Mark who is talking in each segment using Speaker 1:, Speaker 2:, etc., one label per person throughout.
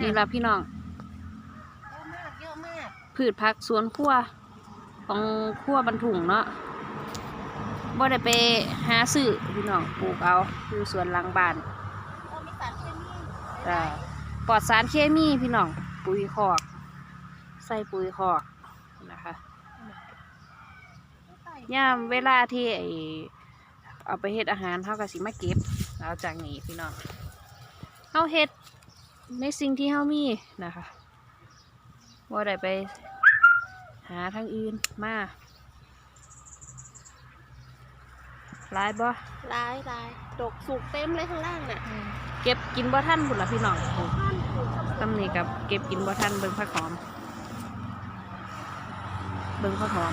Speaker 1: นี่ละพี่น้อง
Speaker 2: เยอะมากเยอะมาก
Speaker 1: พืชผักสวนครัวของครัวบรรทุงเนาะบ่ได้ไปหาซื้อพี่น้องปลูกเอาอยู่สวนหลังบ้าน
Speaker 2: เออมีสารเคมี
Speaker 1: จ้ะปลอดสารเคมีพี่น้องปุ๋ยคอกใส่ปุ๋ยคอกนะคะ
Speaker 2: ใส่
Speaker 1: ย่ามเวลาที่ไอเอาไปเฮ็ดอาหารเฮาก็สิมาเก็บเอาจากนี้พี่น้องเฮาเฮ็ด ในสิ่งที่เฮามีนะคะบ่ได้ไปหาทางอื่นมาหลายบ่
Speaker 2: ลายลายดกสุกเต็มเลยข้างล่างน่ะ
Speaker 1: เก็บกินบ่ทันพุ่นล่ะพี่น้อง
Speaker 2: ท่านปลูก
Speaker 1: ตำนี้กับเก็บกินบ่ทันเบิ่งผักหอม เบิ่งผักหอม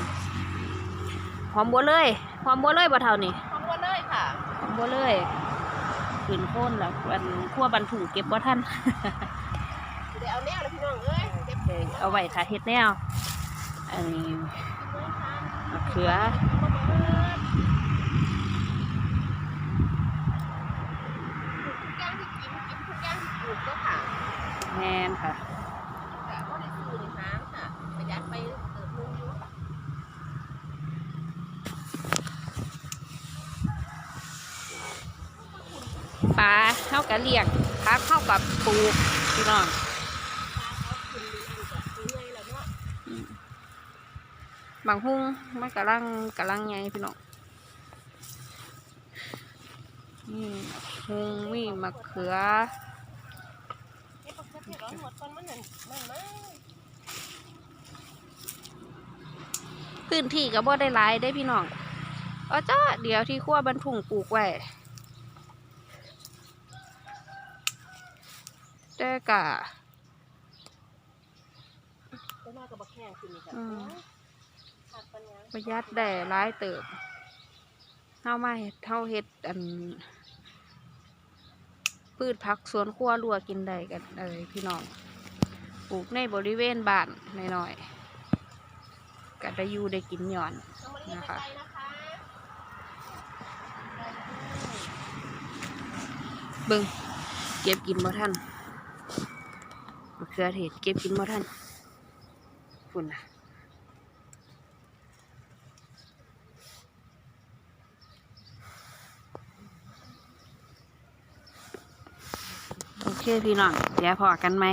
Speaker 1: หอมบัวเลย หอมบัวเลยบ่เท่านี่
Speaker 2: ของวัวเลยค่ะ
Speaker 1: หอมบัวเลย ขึ้นโค่นแล้วอันขั้วบันถุงเก็บบ่ทัน
Speaker 2: เดี๋ยวเอาแนวเลยพี่น้องเอ้ยเก็บ
Speaker 1: เดี๋ยวเอาไว้ถ้าเฮ็ดแนวอันนี้มะเขือ
Speaker 2: ทุกอย่างที่กินกินทุกอย่างที่ปลูกก็ค่ะ
Speaker 1: แมนค่ะ
Speaker 2: แต่ก็ได้ซื้อในน้ำค่ะประหยัดไปเติมนึงอยู่
Speaker 1: ปลาเฮาก็เลี้ยงผักเฮากับปลูกพี่น้อง
Speaker 2: เขาคุณดูอันกับซื้อไงแล้วเนา
Speaker 1: งหุ้งมันกำลังกำลังใหญ่พี่น้องนี่หุ้งมีมะเขือพื้นที่ก็บ่ได้หลายได้พี่น้องเอาจ้าเดี๋ยวที่ขั้วบรรทุงปลูกไว้ แต่กะ
Speaker 2: ก็น่ากับบักแข้งคือนี่ค่ะ
Speaker 1: อืม
Speaker 2: ขาดปัญญา
Speaker 1: ประหยัดได้หลายเติบเฮามาเฮ็ดเฮาเฮ็ดอัน พืชผักสวนครัวรัวกินได้กันเลยพี่น้องปลูกในบริเวณบ้านน้อยๆก็ได้อยู่ได้กินหย่อน
Speaker 2: ต้องมาเรียก
Speaker 1: นะ
Speaker 2: ไป
Speaker 1: คะ
Speaker 2: นะคะ
Speaker 1: เบิ่งเก็บกินบ่ทัน มะเขือเทศเก็บกินมาท่านฝุ่นนะโอเคพี่น้องเดี๋ยวพอกันไหม